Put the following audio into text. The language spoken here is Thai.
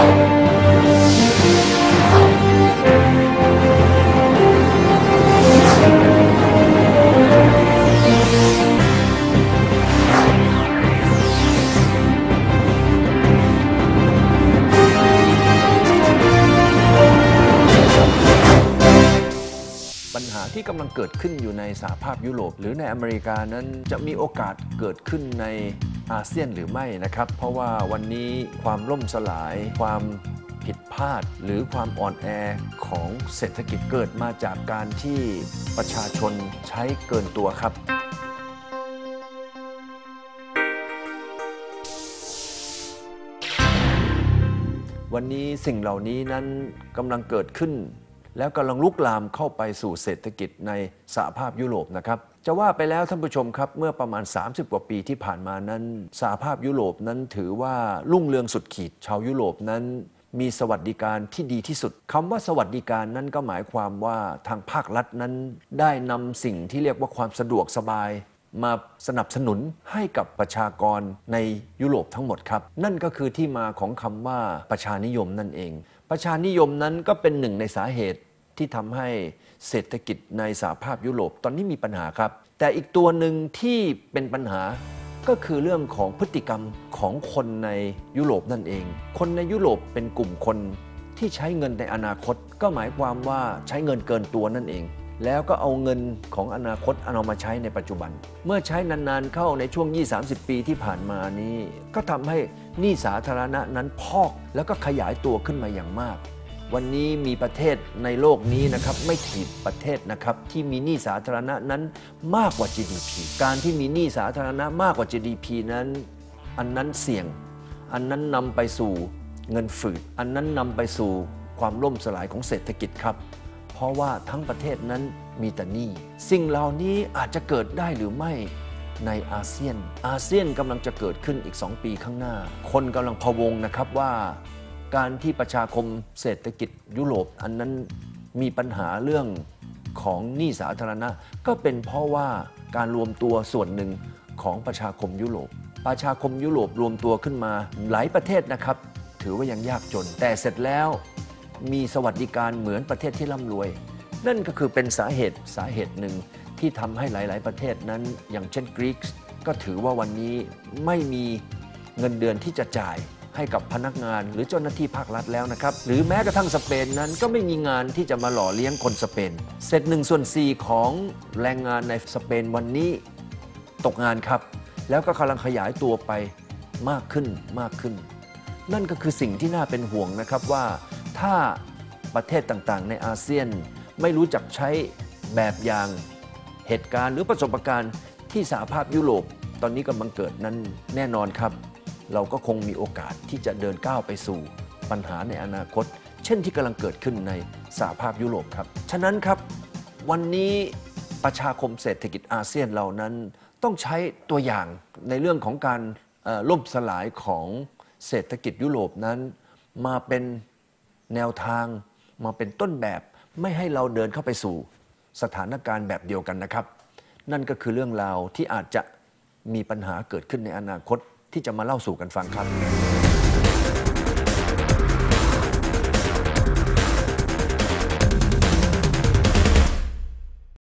ปัญหาที่กำลังเกิดขึ้นอยู่ในสหภาพยุโรป หรือในอเมริกานั้นจะมีโอกาสเกิดขึ้นใน อาเซียนหรือไม่นะครับ เพราะว่าวันนี้ความล่มสลาย ความผิดพลาด หรือความอ่อนแอของเศรษฐกิจเกิดมาจากการที่ประชาชนใช้เกินตัวครับวันนี้สิ่งเหล่านี้นั้นกำลังเกิดขึ้น แล้วกำลังลุกลามเข้าไปสู่เศรษฐกิจในสหภาพยุโรปนะครับ จะว่าไปแล้วท่านผู้ชมครับ เมื่อประมาณ 30 กว่าปีที่ผ่านมานั้นสหภาพยุโรปนั้นถือว่ารุ่งเรืองสุดขีดชาวยุโรปนั้น มีสวัสดิการที่ดีที่สุดคำว่าสวัสดิการนั้นก็หมายความว่าทางภาครัฐนั้น ได้นำสิ่งที่เรียกว่าความสะดวกสบายมาสนับสนุนให้กับประชากรในยุโรปทั้งหมดครับ นั่นก็คือที่มาของคำว่าประชานิยมนั่นเอง ประชานิยมนั้นก็เป็นหนึ่งในสาเหตุ ที่ทำให้เศรษฐกิจในสหภาพยุโรปตอนนี้มีปัญหาครับ แต่อีกตัวหนึ่งที่เป็นปัญหาก็คือเรื่องของพฤติกรรมของคนในยุโรปนั่นเอง คนในยุโรปเป็นกลุ่มคนที่ใช้เงินในอนาคต ก็หมายความว่าใช้เงินเกินตัวนั่นเอง แล้วก็เอาเงินของอนาคตเอามาใช้ในปัจจุบัน เมื่อใช้นานๆเข้าในช่วง 20-30 ปีที่ผ่านมานี้ ก็ทำให้หนี้สาธารณะนั้นพอกแล้วก็ขยายตัวขึ้นมาอย่างมาก วันนี้มีประเทศในโลกนี้นะครับไม่ขีดประเทศนะครับที่มีหนี้สาธารณะนั้นมากกว่า GDP การที่มีหนี้สาธารณะมากกว่า GDP นั้น อันนั้นเสี่ยง อันนั้นนำไปสู่เงินฝืด อันนั้นนำไปสู่ความล่มสลายของเศรษฐกิจครับ เพราะว่าทั้งประเทศนั้นมีแต่หนี้สิ่งเหล่านี้อาจจะเกิดได้หรือไม่ในอาเซียน อาเซียนกำลังจะเกิดขึ้นอีก 2 ปีข้างหน้า คนกำลังพะวงนะครับว่า การที่ประชาคมเศรษฐกิจยุโรป อันนั้นมีปัญหาเรื่องของหนี้สาธารณะ ก็เป็นเพราะว่าการรวมตัวส่วนหนึ่งของประชาคมยุโรป ประชาคมยุโรปรวมตัวขึ้นมาหลายประเทศนะครับ ถือว่ายังยากจน แต่เสร็จแล้วมีสวัสดิการเหมือนประเทศที่ร่ำรวย นั่นก็คือเป็นสาเหตุสาเหตุหนึ่งที่ทำให้หลาย ๆ ประเทศนั้นอย่างเช่นกรีกก็ถือว่าวันนี้ไม่มีเงินเดือนที่จะจ่าย ให้กับพนักงาน หรือเจ้าหน้าที่ภาครัฐแล้วนะครับ หรือแม้กระทั่งสเปนนั้นก็ไม่มีงานที่จะมาหล่อเลี้ยงคนสเปนเสร็จหนึ่งส่วนสี่ของแรงงานในสเปนวันนี้ตกงานครับ แล้วก็กำลังขยายตัวไปมากขึ้นมากขึ้น นั่นก็คือสิ่งที่น่าเป็นห่วงนะครับว่าถ้าประเทศต่างๆ ในอาเซียนไม่รู้จักใช้แบบอย่างเหตุการณ์หรือประสบการณ์ที่สหภาพยุโรปตอนนี้กำลังเกิดนั้นแน่นอนครับ เราก็คงมีโอกาสที่จะเดินก้าวไปสู่ปัญหาในอนาคต เช่นที่กำลังเกิดขึ้นในสหภาพยุโรปครับ ฉะนั้นครับ วันนี้ประชาคมเศรษฐกิจอาเซียนเหล่านั้น ต้องใช้ตัวอย่างในเรื่องของการเอ่อล่มสลายของเศรษฐกิจยุโรปนั้น มาเป็นแนวทาง มาเป็นต้นแบบไม่ให้เราเดินเข้าไปสู่สถานการณ์แบบเดียวกันนะครับ นั่นก็คือเรื่องราวที่อาจจะมีปัญหาเกิดขึ้นในอนาคต ที่จะมาเล่าสู่กันฟังครับ